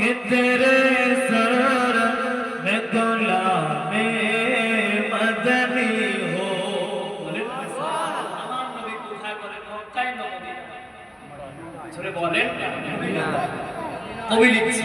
کہ تیرے سر میں غلام مدنی ہو বলেন কবি লিখছে